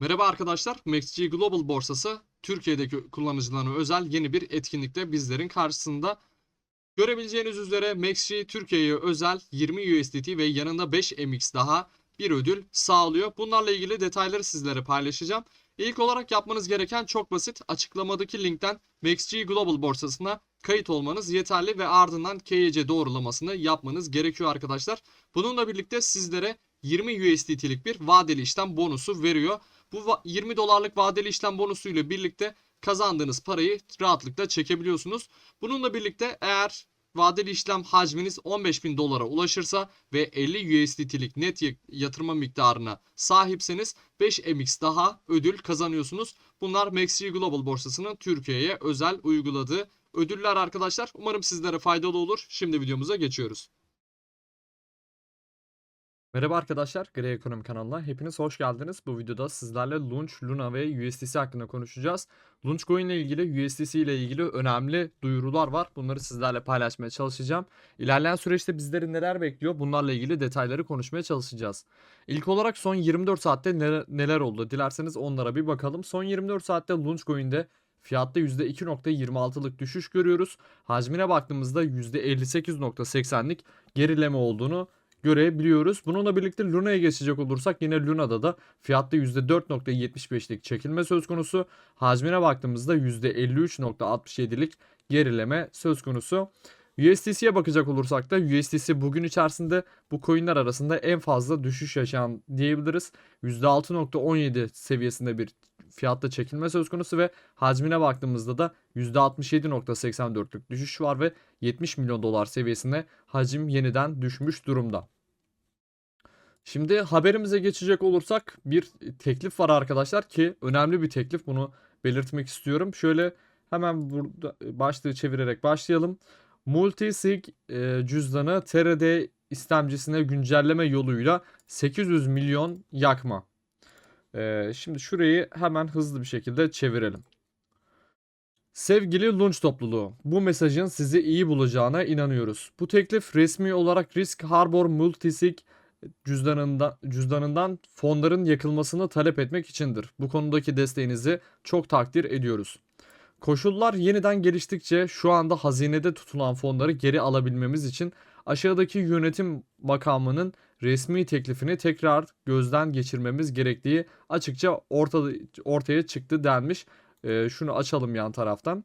Merhaba arkadaşlar, MaxG Global borsası Türkiye'deki kullanıcılarına özel yeni bir etkinlikte bizlerin karşısında. Görebileceğiniz üzere MaxG Türkiye'ye özel 20 USDT ve yanında 5 MX daha bir ödül sağlıyor. Bunlarla ilgili detayları sizlere paylaşacağım. İlk olarak yapmanız gereken çok basit. Açıklamadaki linkten MaxG Global borsasına kayıt olmanız yeterli ve ardından KYC doğrulamasını yapmanız gerekiyor arkadaşlar. Bununla birlikte sizlere 20 USDT'lik bir vadeli işlem bonusu veriyor. Bu va- 20 dolarlık vadeli işlem bonusu ile birlikte kazandığınız parayı rahatlıkla çekebiliyorsunuz. Bununla birlikte eğer vadeli işlem hacminiz 15.000 dolara ulaşırsa ve 50 USDT'lik net yatırma miktarına sahipseniz 5 MX daha ödül kazanıyorsunuz. Bunlar MaxG Global borsasının Türkiye'ye özel uyguladığı ödüller arkadaşlar. Umarım sizlere faydalı olur. Şimdi videomuza geçiyoruz. Merhaba arkadaşlar, Grey Ekonomi kanalına hepiniz hoş geldiniz. Bu videoda sizlerle Launch, Luna ve USDC hakkında konuşacağız. Launch Coin ile ilgili, USDC ile ilgili önemli duyurular var. Bunları sizlerle paylaşmaya çalışacağım. İlerleyen süreçte bizleri neler bekliyor? Bunlarla ilgili detayları konuşmaya çalışacağız. İlk olarak son 24 saatte neler, oldu? Dilerseniz onlara bir bakalım. Son 24 saatte Launch Coin'de Fiyatta %2.26'lık düşüş görüyoruz. Hacmine baktığımızda %58.80'lik gerileme olduğunu görebiliyoruz. Bununla birlikte Luna'ya geçecek olursak yine Luna'da da fiyatta %4.75'lik çekilme söz konusu. Hacmine baktığımızda %53.67'lik gerileme söz konusu. USDC'ye bakacak olursak da USDC bugün içerisinde bu coinler arasında en fazla düşüş yaşayan diyebiliriz. %6.17 seviyesinde bir fiyatta çekilme söz konusu ve hacmine baktığımızda da %67.84'lük düşüş var ve 70 milyon dolar seviyesine hacim yeniden düşmüş durumda. Şimdi haberimize geçecek olursak bir teklif var arkadaşlar ki önemli bir teklif bunu belirtmek istiyorum. Şöyle hemen burada başlığı çevirerek başlayalım. Multisig e, cüzdanı TRD istemcisine güncelleme yoluyla 800 milyon yakma. E, şimdi şurayı hemen hızlı bir şekilde çevirelim. Sevgili Lunch topluluğu, bu mesajın sizi iyi bulacağına inanıyoruz. Bu teklif resmi olarak Risk Harbor Multisig cüzdanından, cüzdanından fonların yakılmasını talep etmek içindir. Bu konudaki desteğinizi çok takdir ediyoruz. Koşullar yeniden geliştikçe şu anda hazinede tutulan fonları geri alabilmemiz için aşağıdaki yönetim makamının resmi teklifini tekrar gözden geçirmemiz gerektiği açıkça ortada, ortaya çıktı denmiş. Ee, şunu açalım yan taraftan.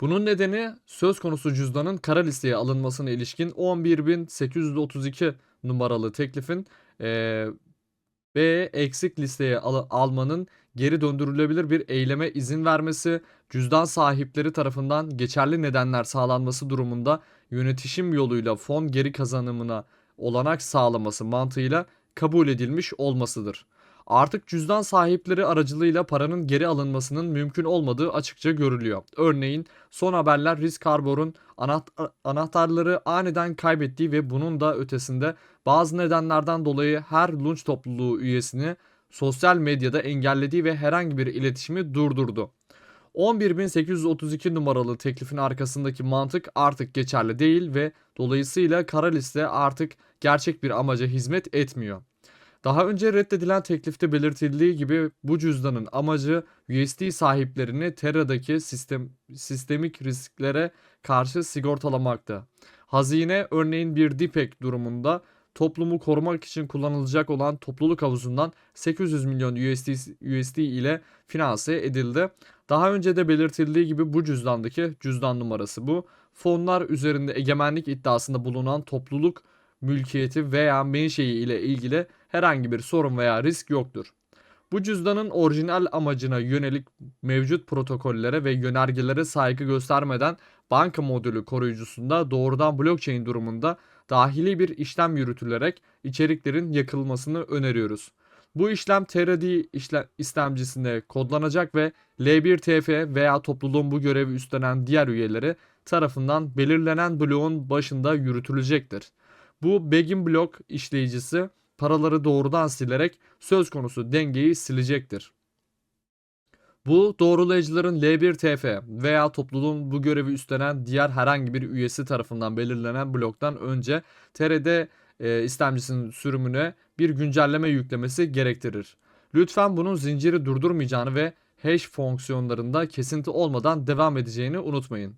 Bunun nedeni söz konusu cüzdanın kara listeye alınmasına ilişkin 11.832 numaralı teklifin e, B eksik listeye al- almanın geri döndürülebilir bir eyleme izin vermesi, cüzdan sahipleri tarafından geçerli nedenler sağlanması durumunda yönetişim yoluyla fon geri kazanımına olanak sağlaması mantığıyla kabul edilmiş olmasıdır. Artık cüzdan sahipleri aracılığıyla paranın geri alınmasının mümkün olmadığı açıkça görülüyor. Örneğin son haberler Risk Harbor'un anaht- anahtarları aniden kaybettiği ve bunun da ötesinde bazı nedenlerden dolayı her lunch topluluğu üyesini sosyal medyada engellediği ve herhangi bir iletişimi durdurdu. 11.832 numaralı teklifin arkasındaki mantık artık geçerli değil ve dolayısıyla kara liste artık gerçek bir amaca hizmet etmiyor. Daha önce reddedilen teklifte belirtildiği gibi bu cüzdanın amacı USD sahiplerini Terra'daki sistem, sistemik risklere karşı sigortalamaktı. Hazine örneğin bir DPEC durumunda toplumu korumak için kullanılacak olan topluluk havuzundan 800 milyon USD, USD ile finanse edildi. Daha önce de belirtildiği gibi bu cüzdandaki cüzdan numarası bu. Fonlar üzerinde egemenlik iddiasında bulunan topluluk mülkiyeti veya menşei ile ilgili herhangi bir sorun veya risk yoktur. Bu cüzdanın orijinal amacına yönelik mevcut protokollere ve yönergelere saygı göstermeden banka modülü koruyucusunda doğrudan blockchain durumunda dahili bir işlem yürütülerek içeriklerin yakılmasını öneriyoruz. Bu işlem TRD işlem istemcisinde kodlanacak ve L1TF veya topluluğun bu görevi üstlenen diğer üyeleri tarafından belirlenen bloğun başında yürütülecektir. Bu Begin blok işleyicisi paraları doğrudan silerek söz konusu dengeyi silecektir. Bu doğrulayıcıların L1TF veya topluluğun bu görevi üstlenen diğer herhangi bir üyesi tarafından belirlenen bloktan önce TRD e, istemcisinin sürümüne bir güncelleme yüklemesi gerektirir. Lütfen bunun zinciri durdurmayacağını ve hash fonksiyonlarında kesinti olmadan devam edeceğini unutmayın.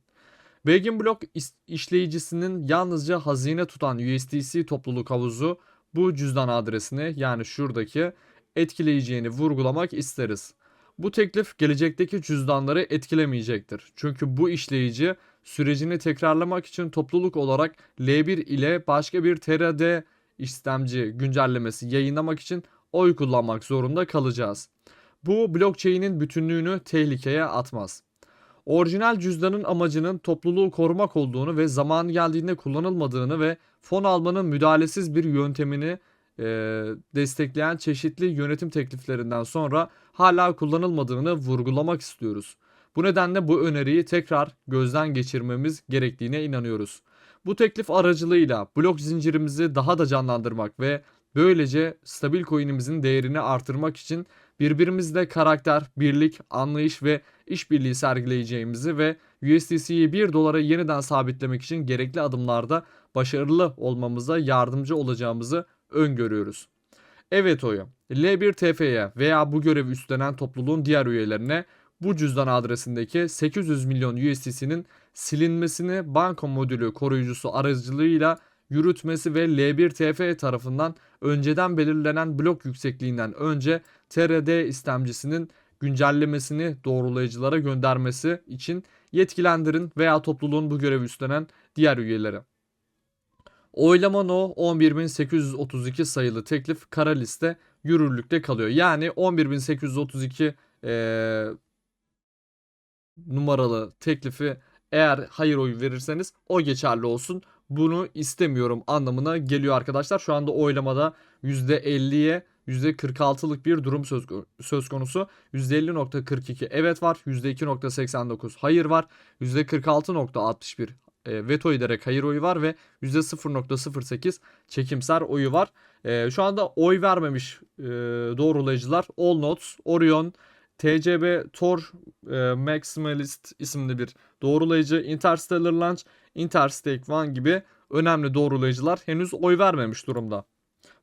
Belgin blok is- işleyicisinin yalnızca hazine tutan USDC topluluk havuzu bu cüzdan adresini yani şuradaki etkileyeceğini vurgulamak isteriz. Bu teklif gelecekteki cüzdanları etkilemeyecektir. Çünkü bu işleyici sürecini tekrarlamak için topluluk olarak L1 ile başka bir TRD işlemci güncellemesi yayınlamak için oy kullanmak zorunda kalacağız. Bu blockchain'in bütünlüğünü tehlikeye atmaz. Orijinal cüzdanın amacının topluluğu korumak olduğunu ve zamanı geldiğinde kullanılmadığını ve fon almanın müdahalesiz bir yöntemini e, destekleyen çeşitli yönetim tekliflerinden sonra hala kullanılmadığını vurgulamak istiyoruz. Bu nedenle bu öneriyi tekrar gözden geçirmemiz gerektiğine inanıyoruz. Bu teklif aracılığıyla blok zincirimizi daha da canlandırmak ve böylece stabil coin'imizin değerini artırmak için birbirimizle karakter, birlik, anlayış ve işbirliği sergileyeceğimizi ve USDC'yi 1 dolara yeniden sabitlemek için gerekli adımlarda başarılı olmamıza yardımcı olacağımızı öngörüyoruz. Evet oyu. L1TF'ye veya bu görevi üstlenen topluluğun diğer üyelerine bu cüzdan adresindeki 800 milyon USDC'nin silinmesini banka modülü koruyucusu aracılığıyla yürütmesi ve L1TF tarafından önceden belirlenen blok yüksekliğinden önce TRD istemcisinin güncellemesini doğrulayıcılara göndermesi için yetkilendirin veya topluluğun bu görevi üstlenen diğer üyeleri. Oylama no 11.832 sayılı teklif kara liste yürürlükte kalıyor. Yani 11.832 eee, numaralı teklifi eğer hayır oyu verirseniz o geçerli olsun. Bunu istemiyorum anlamına geliyor arkadaşlar. Şu anda oylamada %50'ye %46'lık bir durum söz, söz konusu. %50.42 evet var. %2.89 hayır var. %46.61 e, veto ederek hayır oyu var ve %0.08 çekimser oyu var. E, şu anda oy vermemiş e, doğrulayıcılar All Notes, Orion, TCB Tor e, Maximalist isimli bir doğrulayıcı, Interstellar Launch, Interstake One gibi önemli doğrulayıcılar henüz oy vermemiş durumda.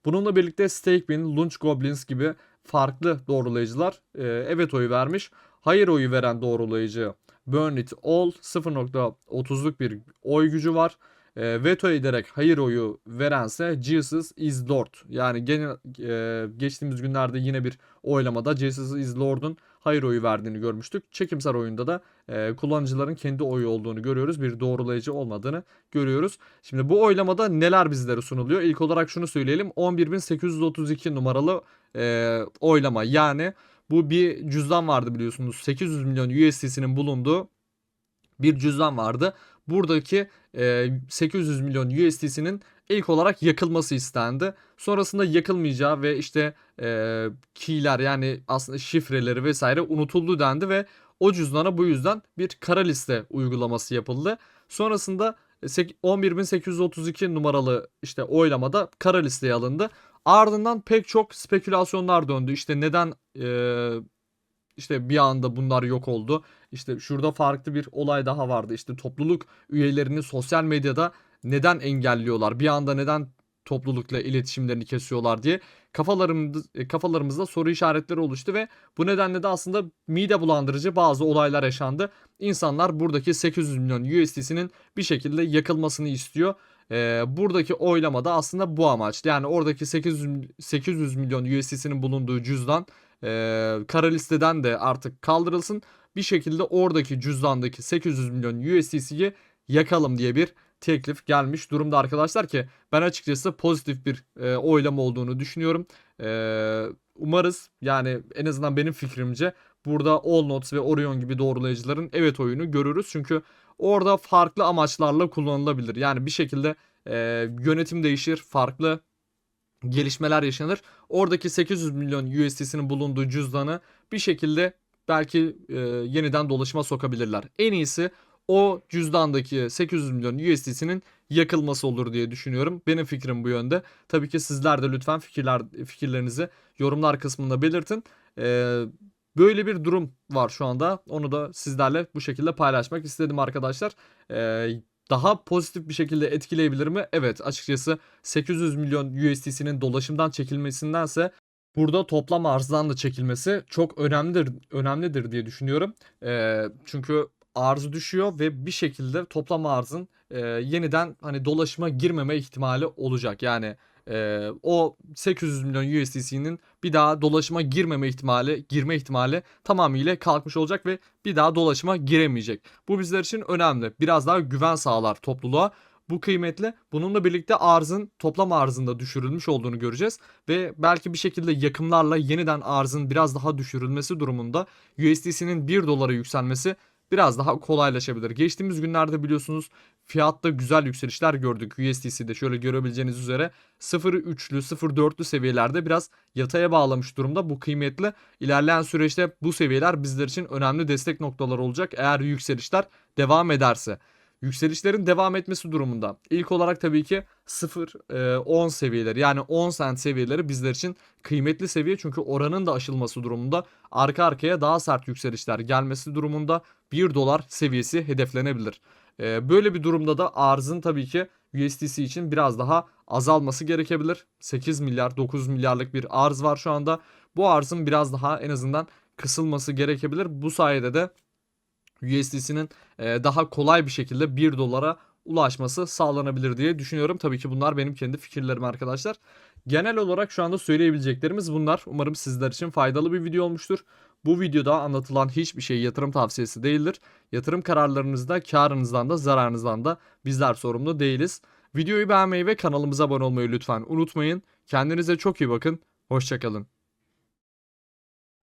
Bununla birlikte Stakebin, Launch Goblins gibi farklı doğrulayıcılar e, evet oyu vermiş. Hayır oyu veren doğrulayıcı Burn It All 0.30'luk bir oy gücü var. E, veto ederek hayır oyu verense Jesus is Lord. Yani genel, e, geçtiğimiz günlerde yine bir oylamada Jesus is Lord'un hayır oyu verdiğini görmüştük. Çekimsel oyunda da e, kullanıcıların kendi oyu olduğunu görüyoruz. Bir doğrulayıcı olmadığını görüyoruz. Şimdi bu oylamada neler bizlere sunuluyor? İlk olarak şunu söyleyelim. 11.832 numaralı e, oylama. Yani bu bir cüzdan vardı biliyorsunuz. 800 milyon USDC'nin bulunduğu bir cüzdan vardı. Buradaki e, 800 milyon USDC'nin ilk olarak yakılması istendi. Sonrasında yakılmayacağı ve işte e, keyler yani aslında şifreleri vesaire unutuldu dendi ve o cüzdana bu yüzden bir kara liste uygulaması yapıldı. Sonrasında 11.832 numaralı işte oylamada kara listeye alındı. Ardından pek çok spekülasyonlar döndü. İşte neden e, işte bir anda bunlar yok oldu. İşte şurada farklı bir olay daha vardı. İşte topluluk üyelerini sosyal medyada neden engelliyorlar? Bir anda neden toplulukla iletişimlerini kesiyorlar diye kafalarımız, kafalarımızda soru işaretleri oluştu ve bu nedenle de aslında mide bulandırıcı bazı olaylar yaşandı. İnsanlar buradaki 800 milyon USDC'nin bir şekilde yakılmasını istiyor. Ee, buradaki oylamada aslında bu amaçlı. Yani oradaki 800, 800 milyon USDC'nin bulunduğu cüzdan e, kara listeden de artık kaldırılsın. Bir şekilde oradaki cüzdandaki 800 milyon USDC'yi yakalım diye bir teklif gelmiş durumda arkadaşlar ki ben açıkçası pozitif bir e, oylama olduğunu düşünüyorum. E, umarız yani en azından benim fikrimce burada All Notes ve Orion gibi doğrulayıcıların evet oyunu görürüz. Çünkü orada farklı amaçlarla kullanılabilir. Yani bir şekilde e, yönetim değişir, farklı gelişmeler yaşanır. Oradaki 800 milyon USDC'nin bulunduğu cüzdanı bir şekilde belki e, yeniden dolaşıma sokabilirler. En iyisi o cüzdandaki 800 milyon USDC'nin yakılması olur diye düşünüyorum. Benim fikrim bu yönde. Tabii ki sizler de lütfen fikirler fikirlerinizi yorumlar kısmında belirtin. Ee, böyle bir durum var şu anda. Onu da sizlerle bu şekilde paylaşmak istedim arkadaşlar. Ee, daha pozitif bir şekilde etkileyebilir mi? Evet açıkçası 800 milyon USDC'nin dolaşımdan çekilmesindense Burada toplam arzdan da çekilmesi çok önemlidir önemlidir diye düşünüyorum. Eee, çünkü arz düşüyor ve bir şekilde toplam arzın eee, yeniden hani dolaşıma girmeme ihtimali olacak. Yani eee, o 800 milyon USDC'nin bir daha dolaşıma girmeme ihtimali, girme ihtimali tamamıyla kalkmış olacak ve bir daha dolaşıma giremeyecek. Bu bizler için önemli. Biraz daha güven sağlar topluluğa. Bu kıymetli. Bununla birlikte arzın toplam arzında düşürülmüş olduğunu göreceğiz ve belki bir şekilde yakımlarla yeniden arzın biraz daha düşürülmesi durumunda USDC'nin 1 dolara yükselmesi biraz daha kolaylaşabilir. Geçtiğimiz günlerde biliyorsunuz fiyatta güzel yükselişler gördük USDC'de şöyle görebileceğiniz üzere 0.3'lü 0.4'lü seviyelerde biraz yataya bağlamış durumda. Bu kıymetli. İlerleyen süreçte bu seviyeler bizler için önemli destek noktaları olacak eğer yükselişler devam ederse. Yükselişlerin devam etmesi durumunda ilk olarak tabii ki 0-10 seviyeleri yani 10 cent seviyeleri bizler için kıymetli seviye çünkü oranın da aşılması durumunda arka arkaya daha sert yükselişler gelmesi durumunda 1 dolar seviyesi hedeflenebilir. Ee, böyle bir durumda da arzın tabii ki USDC için biraz daha azalması gerekebilir. 8 milyar 9 milyarlık bir arz var şu anda. Bu arzın biraz daha en azından kısılması gerekebilir. Bu sayede de USDC'nin e, daha kolay bir şekilde 1 dolara ulaşması sağlanabilir diye düşünüyorum. Tabii ki bunlar benim kendi fikirlerim arkadaşlar. Genel olarak şu anda söyleyebileceklerimiz bunlar. Umarım sizler için faydalı bir video olmuştur. Bu videoda anlatılan hiçbir şey yatırım tavsiyesi değildir. Yatırım kararlarınızda karınızdan da zararınızdan da bizler sorumlu değiliz. Videoyu beğenmeyi ve kanalımıza abone olmayı lütfen unutmayın. Kendinize çok iyi bakın. Hoşçakalın.